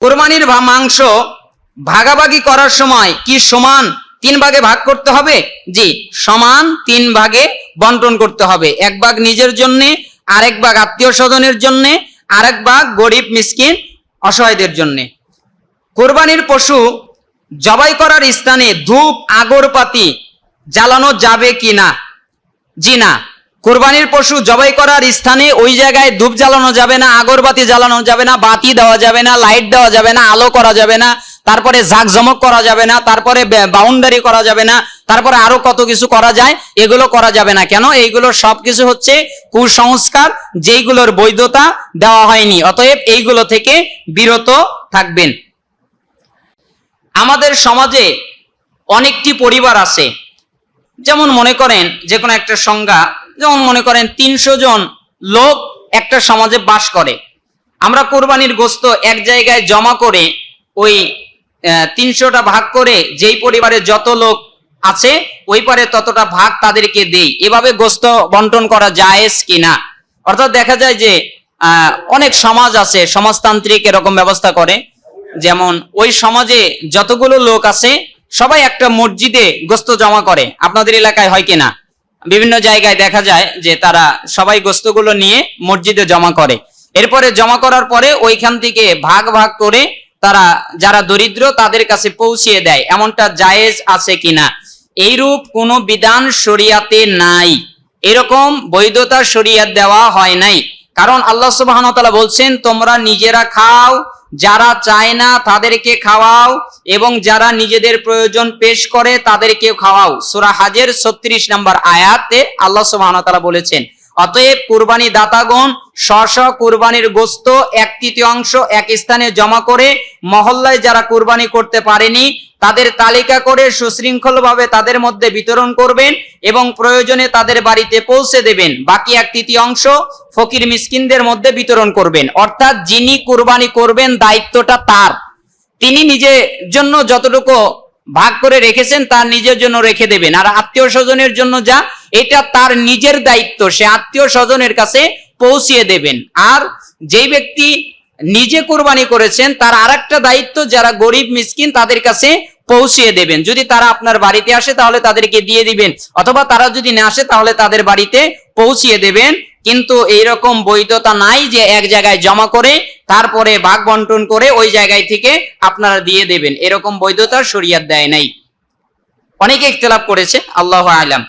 কোরবানির মাংস ভাগাভাগি করার সময় কি সমান তিন ভাগে ভাগ করতে হবে? জি, সমান তিন ভাগে বন্টন করতে হবে। এক ভাগ নিজের জন্য, আরেক ভাগ আত্মীয় স্বজনের জন্য, আরেক ভাগ গরিব, মিসকিন, অসহায়দের জন্য। কোরবানির পশু জবাই করার স্থানে ধূপ আগরপাতি জ্বালানো যাবে কি না? জি না। কোরবানির পশু জবাই করার স্থানে ওই জায়গায় ধূপ জ্বালানো যাবে না, আগরবাতি জ্বালানো যাবে না, বাতি দেওয়া যাবে না, লাইট দেওয়া যাবে না, আলো করা যাবে না, তারপরে জাকজমক করা যাবে না, তারপরে বাউন্ডারি করা যাবে না, তারপরে আরও কত কিছু করা যায়, এগুলো করা যাবে না। কেন? এইগুলো সবকিছু হচ্ছে কুসংস্কার, যেইগুলোর বৈধতা দেওয়া হয়নি। অতএব এইগুলো থেকে বিরত থাকবেন। আমাদের সমাজে অনেকটি পরিবার আছে। যেমন মনে করেন যে কোনো একটা সংজ্ঞা যেমন মনে করেন তিনশো জন লোক একটা সমাজে বাস করে। আমরা কোরবানির গোস্ত এক জায়গায় জমা করে ওই তিনশোটা ভাগ করে যেই পরিবারে যত লোক আছে, ওই পারে ততটা ভাগ তাদেরকে দেই। এভাবে গোস্ত বন্টন করা জায়েজ কিনা? অর্থাৎ দেখা যায় যে অনেক সমাজ আছে, সমাজতান্ত্রিক এরকম ব্যবস্থা করে। যেমন ওই সমাজে যতগুলো লোক আছে, সবাই একটা মসজিদে গোস্ত জমা করে। আপনাদের এলাকায় হয় কিনা? বিভিন্ন জায়গায় দেখা যায় যে তারা সবাই গোস্তগুলো নিয়ে মসজিদে জমা করে। এরপরে জমা করার পরে ওইখান থেকে ভাগ ভাগ করে তারা, যারা দরিদ্র, তাদের কাছে পৌঁছিয়ে দেয়, এমনটা জায়েজ আছে কিনা। এইরূপ কোনো বিধান শরিয়াতে নাই। এরকম বৈধতা শরিয়াত দেওয়া হয় নাই। কারণ আল্লাহ সুবাহন বলছেন, তোমরা নিজেরা খাও যারা চায় না তাদেরকে খাওয়াও এবং যারা নিজেদের প্রয়োজন পেশ করে তাদেরকে খাওয়াও। সুরা হাজের ছত্রিশ নম্বর আয়াতে আল্লাহ সুবাহ বলেছেন অতএব কুরবানি দাতাগণ স্ব কুরবানির গোস্ত এক তৃতীয়াংশ এক স্থানে জমা করে মহল্লায় যারা কুরবানি করতে পারেনি, তাদের তালিকা করে সুশৃঙ্খলভাবে তাদের মধ্যে বিতরণ করবেন এবং প্রয়োজনে তাদের বাড়িতে পৌঁছে দেবেন। বাকি এক তৃতীয়াংশ ফকির মিসকিনদের মধ্যে বিতরণ করবেন। অর্থাৎ যিনি কুরবানি করবেন, দায়িত্বটা তার। তিনি নিজের জন্য যতটুকু ভাগ করে রেখেছেন তার নিজের জন্য রেখে দেবেন। আর আত্মীয় স্বজনের জন্য যা, এটা তার নিজের দায়িত্ব, সে আত্মীয় স্বজনের কাছে পৌঁছিয়ে দেবেন। আর যেই ব্যক্তি নিজে কোরবানি করেছেন, তার আরেকটা দায়িত্ব, যারা গরিব, মিসকিন, তাদের কাছে পৌঁছিয়ে দেবেন। যদি তারা আপনার বাড়িতে আসে, তাহলে তাদেরকে দিয়ে দিবেন। অথবা তারা যদি না আসে, তাহলে তাদের বাড়িতে পৌঁছিয়ে দেবেন। কিন্তু এইরকম বৈধতা নাই যে এক জায়গায় জমা করে, তারপরে ভাগ বন্টন করে ওই জায়গায় থেকে আপনারা দিয়ে দেবেন। এরকম বৈধতা শরিয়াত দেয় নাই। অনেকে ইখতলাফ করেছে, আল্লাহ আলাম।